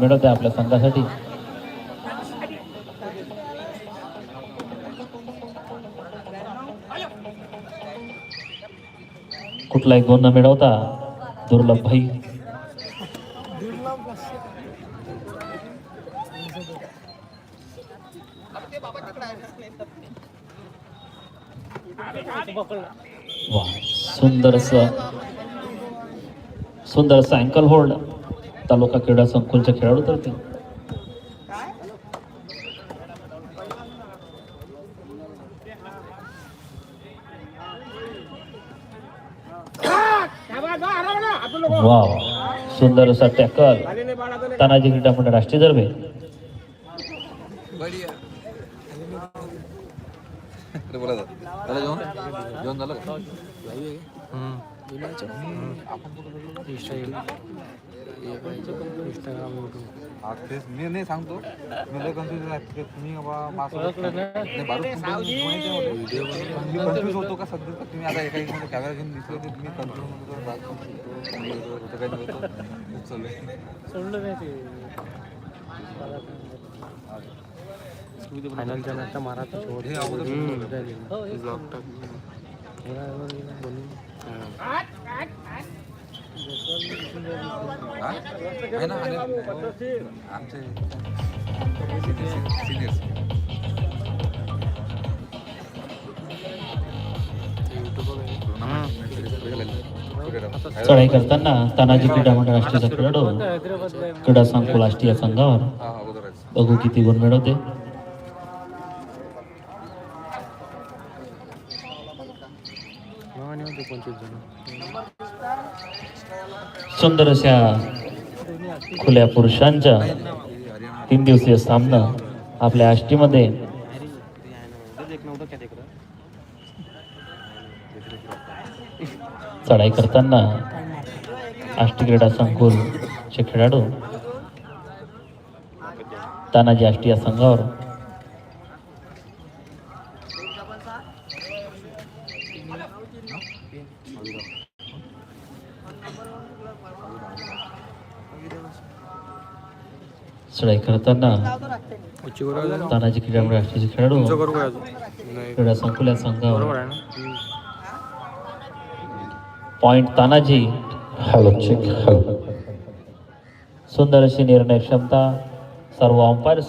मिळवते आपल्या संघासाठी. कुठलाही गुण न मिळवता दुर्लभ भाई. वा सुंदरस सुंदर अँकल होल्ड तालुका क्रीडा संकुलचे खेळाडू तर ते. वाव सुंदर असा टॅकल. तानाजी क्रीडा मंडळ राष्ट्रीय दरबे बढिया अरे बोला दादा. झालं झालं हा तेच मी नाही सांगतो मी लय कन्फ्युज आहे तुम्ही मी कन्फ्युज होतो का सध्या तुम्ही आता एका एकीमध्ये कॅमेरा घेऊन दिसले तर मी कन्फ्युज होतो सोडलं नाही ते मारा हे अगोदर हम्म. बोललो. ब्लॉक टाक. एवढा एवढा गेला बोलून. हा? आहे ना आहे ना. आमचे सिनियर्स चढाई करताना तानाजी क्रीडा मंडळ राष्ट्रीय खेळाडू हैदराबादला क्रीडा संकुल राष्ट्रीय संघावर हा हा अगोदर आहे बघू किती गुण मिळवते सुंदर अशा खुल्या पुरुषांच्या तीन दिवसीय सामना आपल्या आष्टीमध्ये. चढाई करताना आष्टी क्रीडा संकुलचे खेळाडू तानाजी आष्टी या संघावर चढाई करताना तानाजी क्रीडा राष्ट्रीय खेळाडू क्रीडा संकुल या संघावर point Tanaji. Hello check hello. सुंदर अशी निर्णय क्षमता सर्व अंपायर्स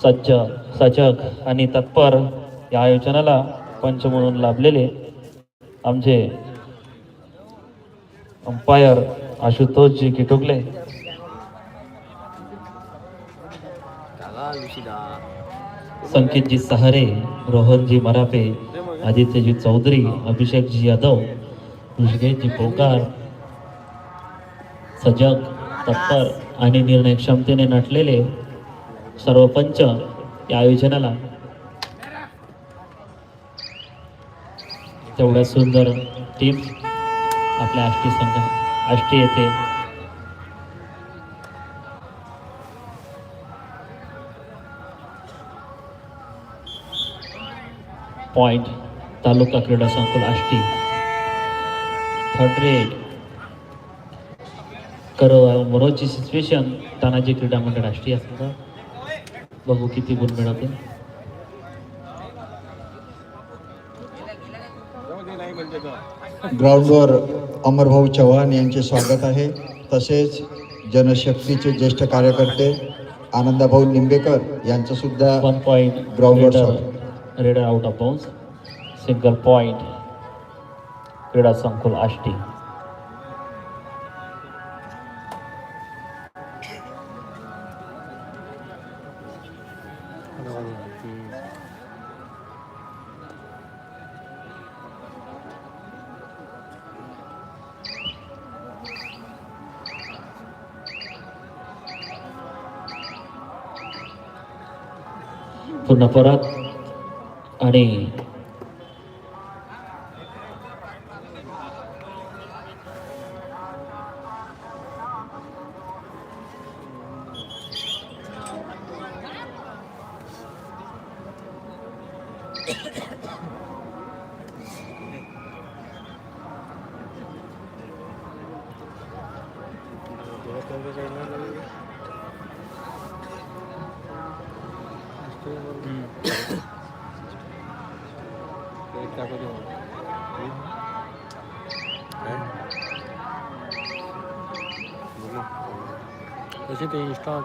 सज्ज सजग आणि तत्पर या आयोजनाला पंच म्हणून लाभलेले आमचे अंपायर आशुतोषजी किटुकले संकेतजी सहारे रोहनजी मरापे आदित्यजी चौधरी अभिषेकजी यादव ऋषिकेशजी पोकार सजग तत्पर आणि निर्णय क्षमतेने नटलेले सर्व पंच या आयोजनाला. तेवढ्या सुंदर टीम आपल्या आष्टी संघ आष्टी येथे पॉइंट तालुका क्रीडा संकुल आष्टी थर्ड रेड कर मोरोची सिच्युएशन तानाजी क्रीडा मंडळ राष्ट्रीय संघ बघू किती गुण मिळवते ग्राउंडवर अमरभाऊ चव्हाण यांचे स्वागत आहे. तसेच जनशक्तीचे ज्येष्ठ कार्यकर्ते आनंदाभाऊ निंबेकर यांचं सुद्धा point Groundवर raider out of bounds single point क्रीडा संकुल आष्टी. पुन्हा परत. आणि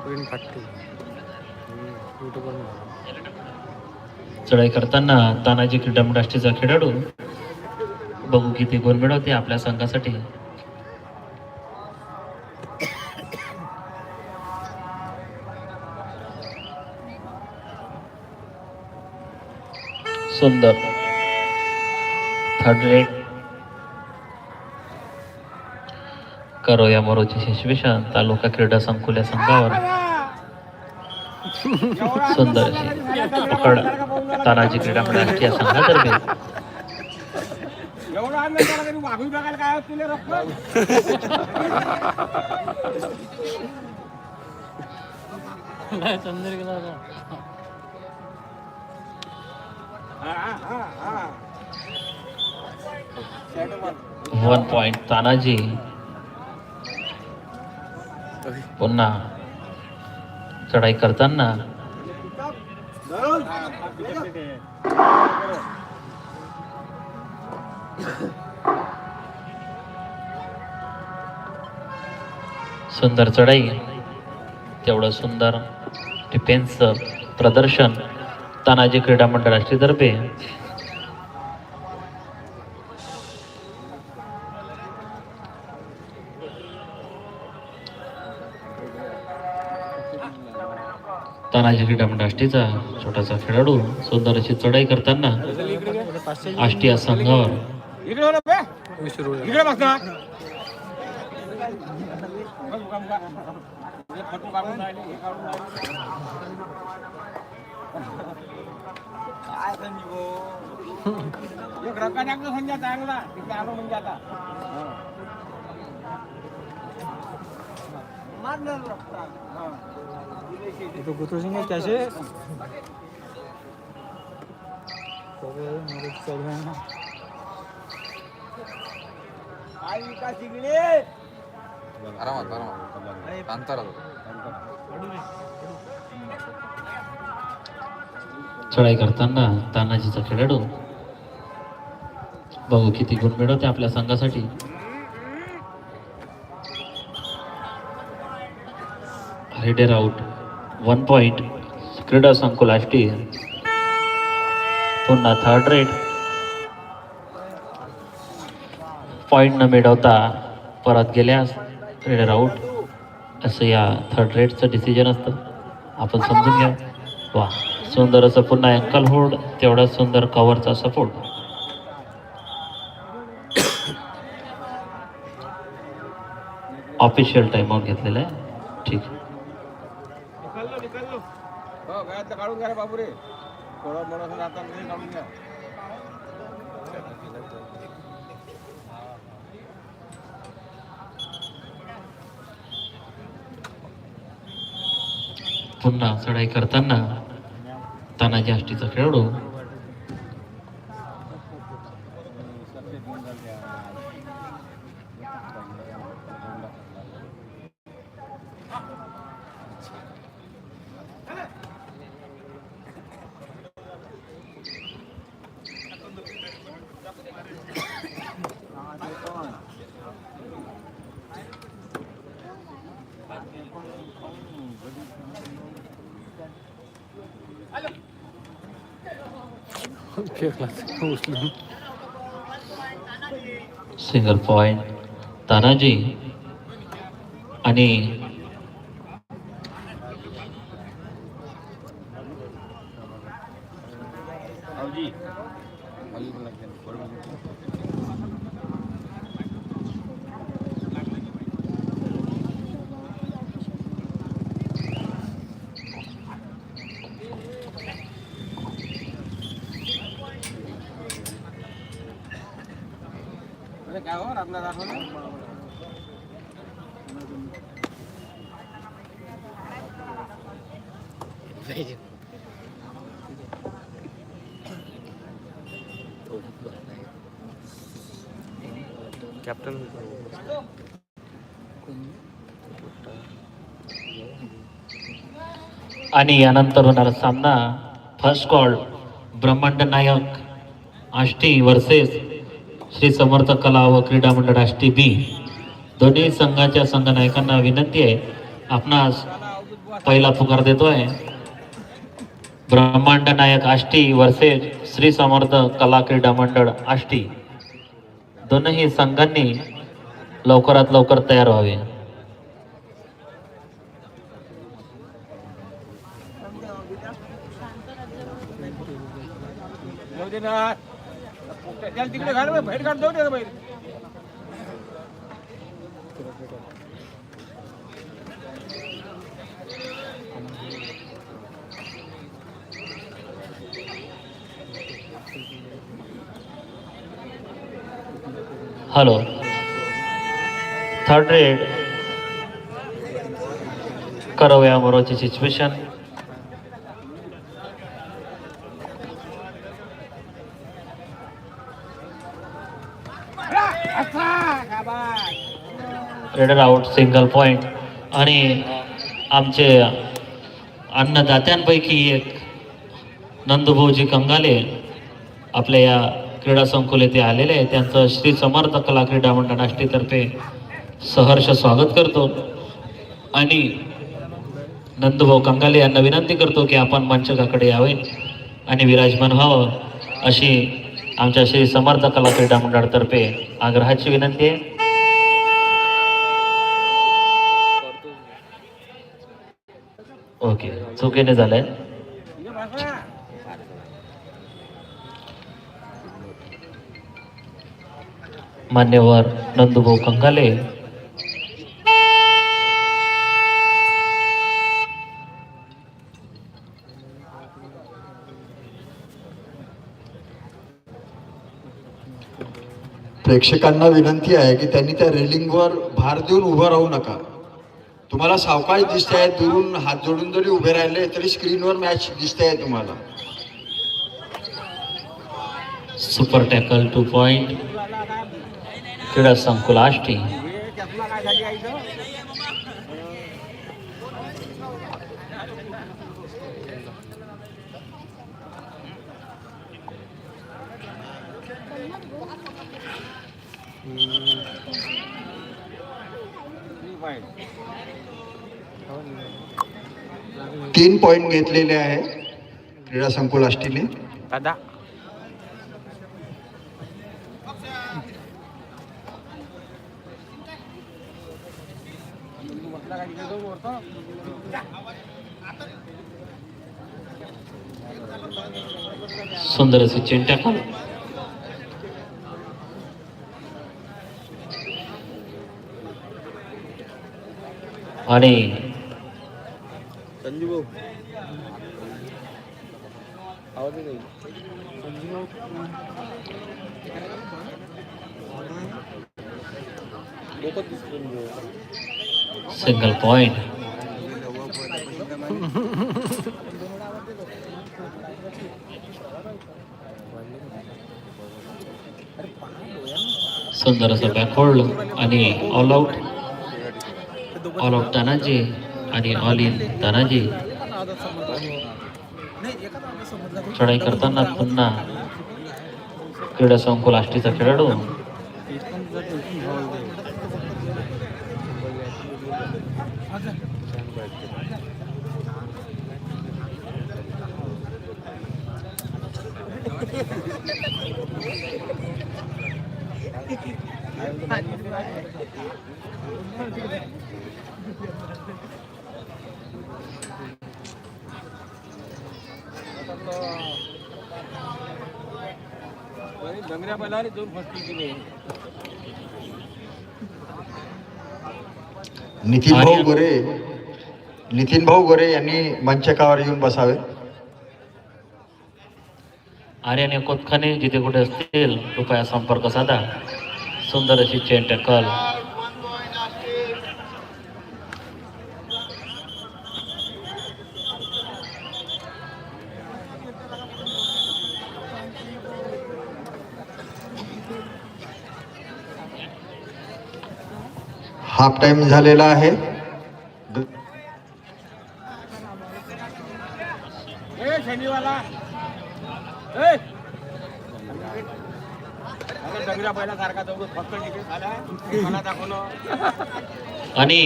प्रिंट फाटते चढाई करताना तानाजी क्रीडा खेळाडू. बघू किती गोल मिळवते आपल्या संघासाठी. सुंदर. थर्ड रेट करो या मोरोची शेषवेशन तालुका क्रीडा संकुल या संघावर. सुंदर अशी पकड तानाजी क्रीडा मंडळ राष्ट्रीय संघातर्फे. One point Tanaji. पुन्हा चढाई करताना सुंदर चढाई तेवढं सुंदर डिफेन्सचं प्रदर्शन तानाजी क्रीडा मंडळ तर्फे. तानाजी क्रीडा मंडळ आष्टीचा छोटासा खेळाडू सुंदर अशी चढाई करताना आष्टी या संघावर. आरामात आरामात अंतरात चढाई करताना तानाजीचा खेळाडू बघू किती गुण मिळवते आपल्या संघासाठी. हेडर आउट वन पॉइंट क्रीडा संकुल आष्टी पुन्हा थर्ड रेट पॉईंट न मिळवता परत गेल्यास रेडर आउट असं या थर्ड रेटचं डिसिजन असतं. आपण समजून घ्या. वा सुंदर असं पुन्हा अँकल होल्ड तेवढा सुंदर कवरचा सपोर्ट ऑफिशियल टाईम आउट घेतलेला आहे. ठीक. आहे काढून घ्या बाबू रे थोडा मोठा आता काढून घ्या. पुन्हा चढाई करताना तानाजी आष्टीचा खेळाडू फेकला उचलून सिंगल पॉइंट तानाजी आणि काय हो कॅप्टन आणि यानंतर होणारा सामना first call Brahmand Nayak Ashti versus Shri Samarth कला व क्रीडा मंडळ आष्टी बी दोन्ही संघाच्या संघनायकांना विनंती आहे. आपणास पहिला पुकार देतोय. ब्रह्मांड नायक आष्टी वर्सेस श्री समर्थ कला क्रीडा मंडळ आष्टी दोनही संघांनी लवकरात लवकर तयार व्हावे. त्याला तिकडे घाल बरं, बाहेर काढ जाऊ दे बाहेर. हॅलो थर्ड रेड करूया मोरोची situation raider out single point आणि आमचे अन्नदात्यांपैकी एक नंदभाऊजी कंगाले आपल्या या क्रीडा संकुल येथे आलेले आहे त्यांचं श्री समर्थ कला क्रीडा मंडळ नाष्टीतर्फे सहर्ष स्वागत करतो. आणि नंदुभाऊ कंगाले यांना विनंती करतो की आपण मंचकाकडे यावे आणि विराजमान व्हावं अशी आमच्या श्री समर्थ कला क्रीडा मंडळातर्फे आग्रहाची विनंती आहे. ओके. चुकीने झालंय. मान्यवर नंदुभाऊ कंगाले. प्रेक्षकांना विनंती आहे की त्यांनी त्या रेलिंगवर भार देऊन उभं राहू नका. तुम्हाला सावकाश दिसत आहे दुरून हात जोडून जरी उभे राहिले तरी स्क्रीनवर मॅच दिसते आहे तुम्हाला. सुपर टॅकल टू पॉइंट क्रीडा संकुल आष्टी. तीन पॉईंट घेतलेले आहे क्रीडा संकुल आष्टीने दादा. सुंदर असे चेन टॅकल आणि संजू भाऊ आवाज येत डोकं दिसतो सिंगल पॉइंट सुंदर असं बॅकहोल्ड आणि all out all out Tanaji आणि ऑल इन तानाजी चढाई करताना पुन्हा क्रीडा संकुल आष्टीचा खेळाडू दोन फसली नितीन भाऊ गोरे नितीन भाऊ गोरे यांनी मंचकावर येऊन बसावे. आर्यन कोतखाने जिथे कुठे असतील कृपया संपर्क साधा. सुंदर अशी चेन हाफ टाइम झालेला आहे. आणि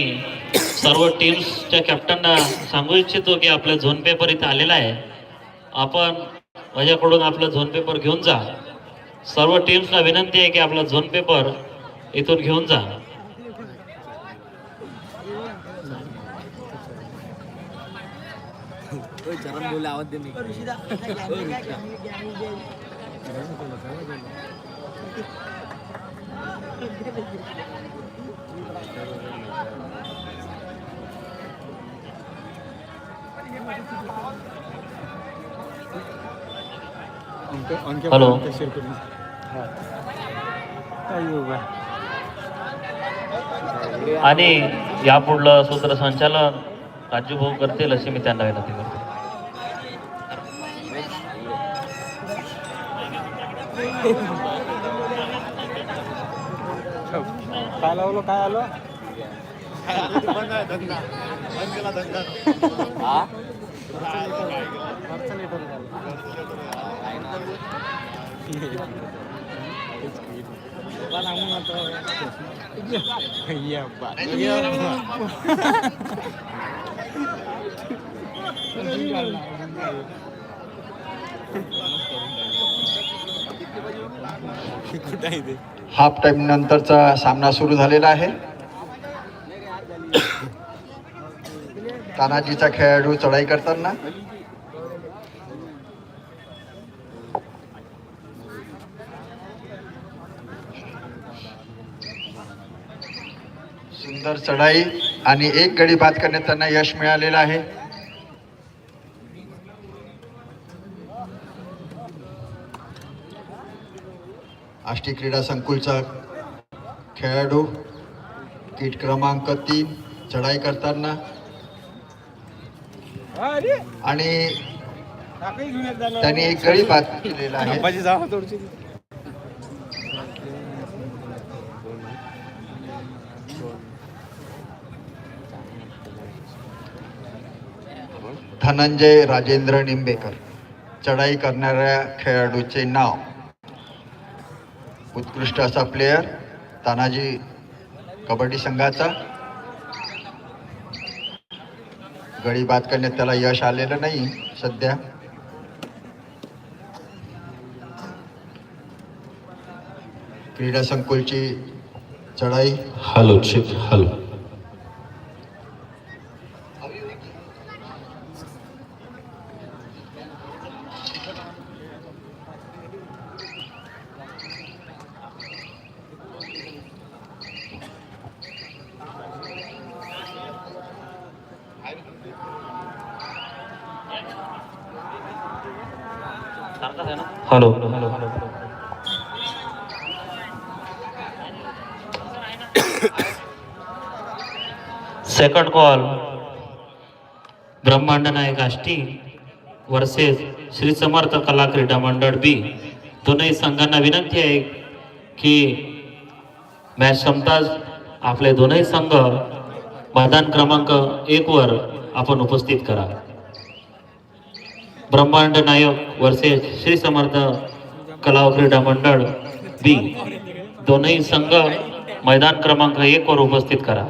सर्व टीम्सच्या कॅप्टनना सांगू इच्छितो की आपला झोन पेपर इथे आलेला आहे. आपण माझ्याकडून आपला झोन पेपर घेऊन जा. सर्व टीम्सला विनंती आहे की आपला झोन पेपर इथून घेऊन जा. चरण बोले आवाज दे हॅलो आणि यापुढलं सूत्रसंचालन राजू भाऊ करतील अशी मी त्यांना विनंती करतो. काय लावलं काय आलं half time नंतरचा सामना सुरू झालेला आहे. तानाजीचा खेळाडू चढाई करताना. सुंदर चढाई आणि एक गडी बाद करण्यात त्यांना यश मिळालेलं आहे. आष्टी क्रीडा संकुलचा खेळाडू किट क्रमांक तीन चढाई करताना. आणि त्यांनी एक गडी बाद केलेला आहे. धनंजय राजेंद्र निंबेकर चढाई करणाऱ्या खेळाडूचे नाव. उत्कृष्ट असा प्लेयर तानाजी कबड्डी संघाचा. गडी बाद करण्यात त्याला यश आलेलं नाही सध्या. क्रीडा संकुलची चढाई. Hello hello hello hello hello second call Brahmand Nayak Ashti versus Shri Samarth कला क्रीडा मंडळ बी दोनही संघांना विनंती आहे की मॅच संपताच आपले दोनही संघ मैदान क्रमांक एक वर आपण उपस्थित करा. ब्रह्मांड नायक वर्सेस श्री समर्थ कला क्रीडा मंडळ बी दोनही संघ मैदान क्रमांक एक वर उपस्थित करा.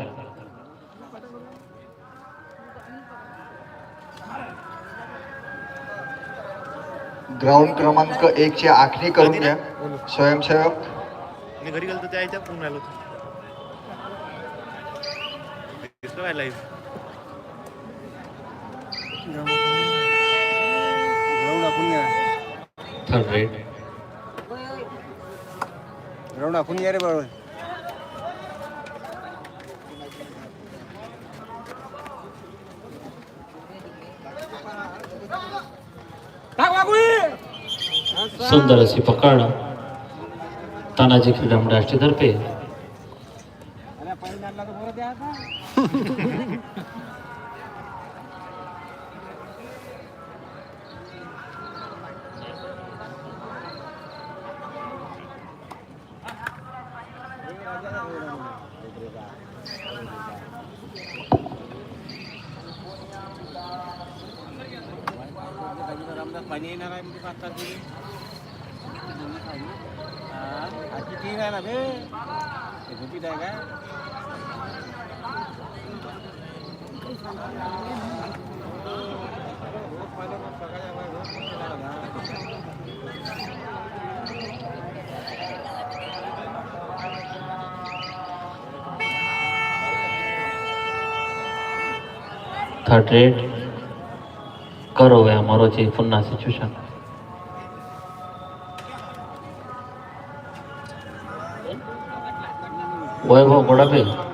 ग्राउंड क्रमांक एक ची आखणी करून घ्या. स्वयंसेवक मी घरी गेलो त्या याच्या फोन लाईव्ह ग्राउंड आपण घ्या. रे बरोबर सुंदर अशी पकड तानाजी क्रीडा मंडळातर्फे पाणी येणार आहे म्हणजे पाच तास आजची तीन आहे ना बे हे गुपित आहे का थर्ड रेट करूया मरोची पुन्हा situation juego, golpe.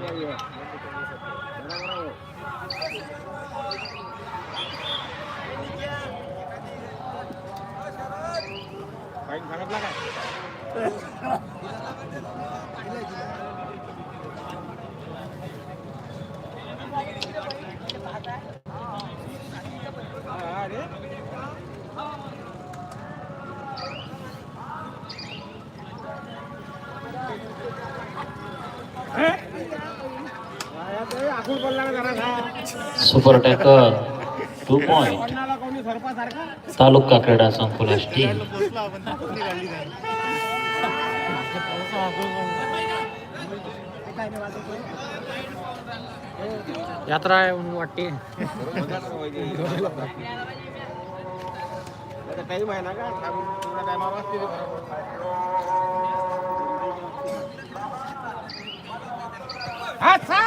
Super tackle two point taluka क्रीडा संकुल टीम. यात्रा आहे म्हणून वाटते. टाईम आहे ना का तेवढ्या टायमावर असते ते बरोबर हा, सा!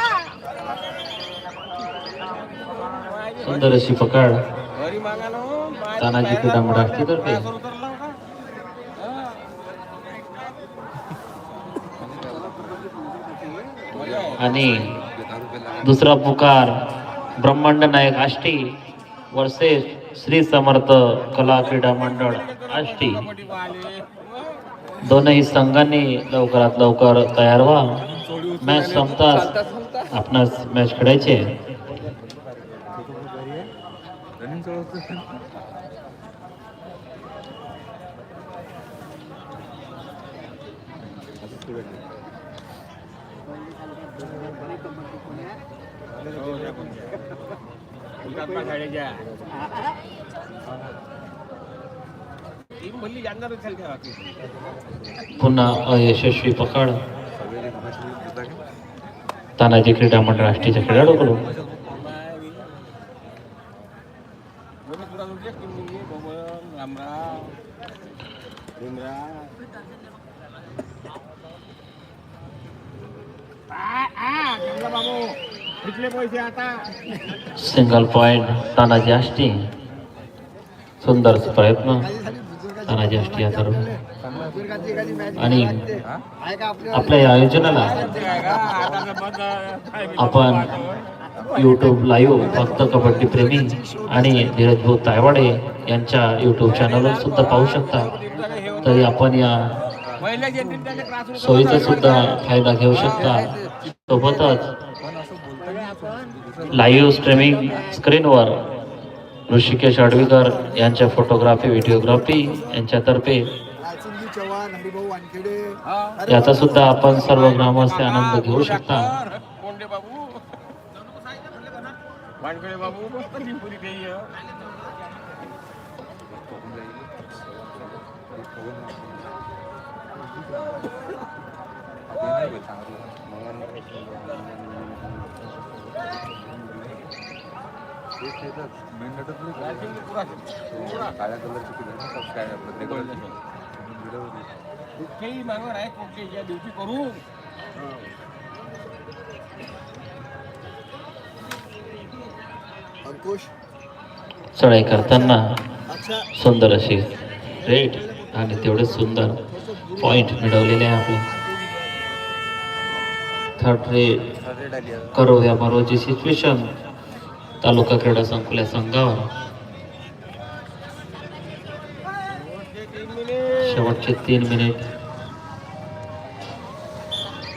सुंदर अशी पकड तानाजी बाहेर क्रीडा ते. आणि दुसरा पुकार ब्रह्मांड नायक आष्टी वर्सेस श्री समर्थ कला क्रीडा मंडळ आष्टी. दोनही संघांनी लवकरात लवकर तयार व्हा. मॅच संपताच आपणास मॅच खेळायची आहे. रनिंग चालू हो, त्या पण घ्या. हुतात्मा शाळेच्या. टीम भल्ली जानणार असेल का बाकी पुन्हा अयशस्वी पकड तानाजी क्रीडा मंडळ आष्टीच्या खेळाडूकडून सिंगल पॉइंट तानाजी आष्टी. सुंदर प्रयत्न तानाजी आष्टी या तर आणि आपल्या या आयोजनाला आपण यूट्यूब लाईव्ह फक्त कबड्डी प्रेमी आणि धीरज भाऊ तायवाडे यांच्या यूट्यूब चॅनलवर सुद्धा पाहू शकता. तरी आपण या सोयीचा सुद्धा फायदा घेऊ शकता. सोबतच लाईव्ह स्ट्रीमिंग स्क्रीनवर ऋषिकेश अडवीकर यांच्या फोटोग्राफी व्हिडिओग्राफी यांच्यातर्फे याचा सुद्धा आपण सर्व ग्रामस्थ आनंद घेऊ शकता. कोंडे बाबू वानकडे बाबू मस्त लिंपुरी काही काळ्या कलरची किती आहे ना, काय आपलं ते कलरची. व्हिडिओ होती. कुठेही मागवर आहे कुठे या दिवशी करू चढाई करताना सुंदर अशी रेट आणि तेवढे सुंदर पॉइंट मिळवलेले आहे. आपले थर्ड रेट करो या बरोबरची सिच्युएशन तालुका क्रीडा संकुल या संघावर. शेवटचे तीन मिनिट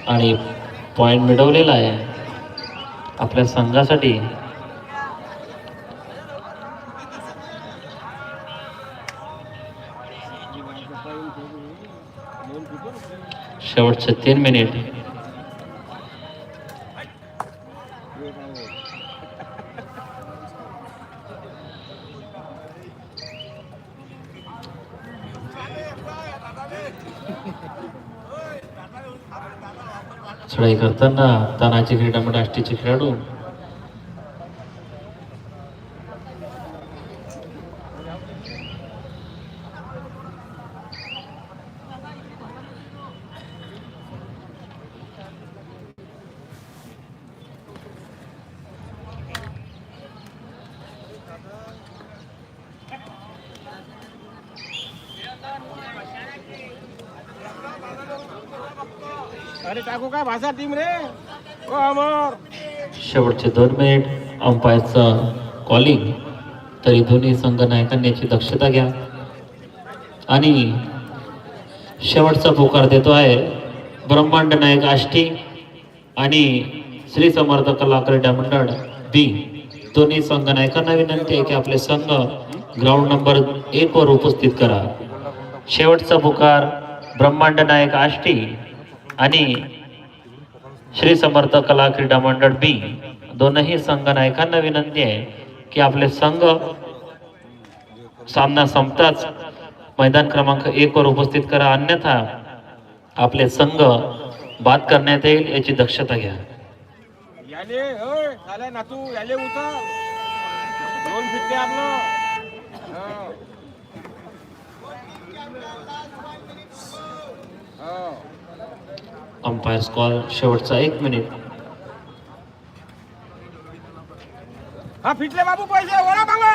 आणि पॉइंट मिळवलेला आहे. आपल्या संघासाठी शेवटचे तीन मिनिट. चढाई करताना तानाजी क्रीडा मग खेळाडू. अरे टाकू काय भाषा टीम रे? ओ अमर. शेवटचे दोन मिनिट. अंपायरचं कॉलिंग तरी दोन्ही संघनायकांनी याची दक्षता घ्या. आणि शेवटचा पुकार देतो आहे ब्रह्मांड नायक आष्टी आणि श्री समर्थ कला क्रीडा मंडळ बी दोन्ही संघनायकांना विनंती आहे की आपले संघ ग्राउंड नंबर एक वर उपस्थित करा. शेवटचा पुकार ब्रह्मांड नायक आष्टी आणि श्री समर्थ कला क्रीडा मंडळ बी दोनही संघ नायकांना विनंती आहे की आपले संघ सामना संपताच मैदान क्रमांक एक वर उपस्थित करा. अन्यथा आपले संघ बाद करण्यात येईल याची दक्षता घ्या. Oh. होय झाल्या नातू याले उतर दोन फिटते आपलं हो. हो. अंपायर कॉल शेवटचा एक मिनिट हा फिटले बाबू पैसे ओळा मागा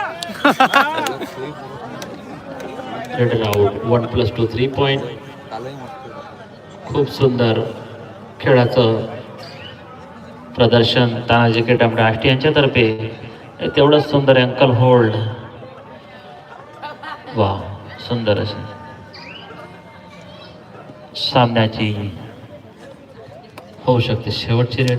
raid out one plus two three point. खूप सुंदर खेळाचं प्रदर्शन तानाजी क्रीडामंडळ आष्टी यांच्यातर्फे तेवढंच सुंदर अँकल होल्ड वा सुंदर असे सामन्याची होऊ शकते शेवटची रेड रेड ती तीन तिसरा आहे. किती आहे रुपये?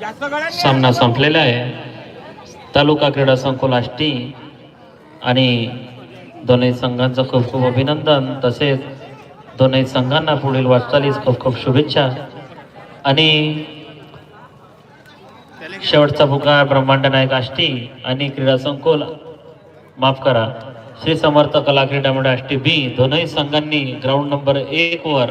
जास्त गळ्यात नाही. सामना संपलेला आहे तालुका क्रीडा संकुल आष्टी आणि दोन्ही संघांचं खूप खूप अभिनंदन. तसेच दोन्ही संघांना पुढील वाटचालीस खूप खूप शुभेच्छा. आणि शेवटचा भुका ब्रह्मांड नायक आष्टी आणि क्रीडा संकुल. माफ करा. श्री समर्थ कला क्रीडा मंडळ आष्टी बी. दोनही संघांनी ग्राउंड नंबर एक वर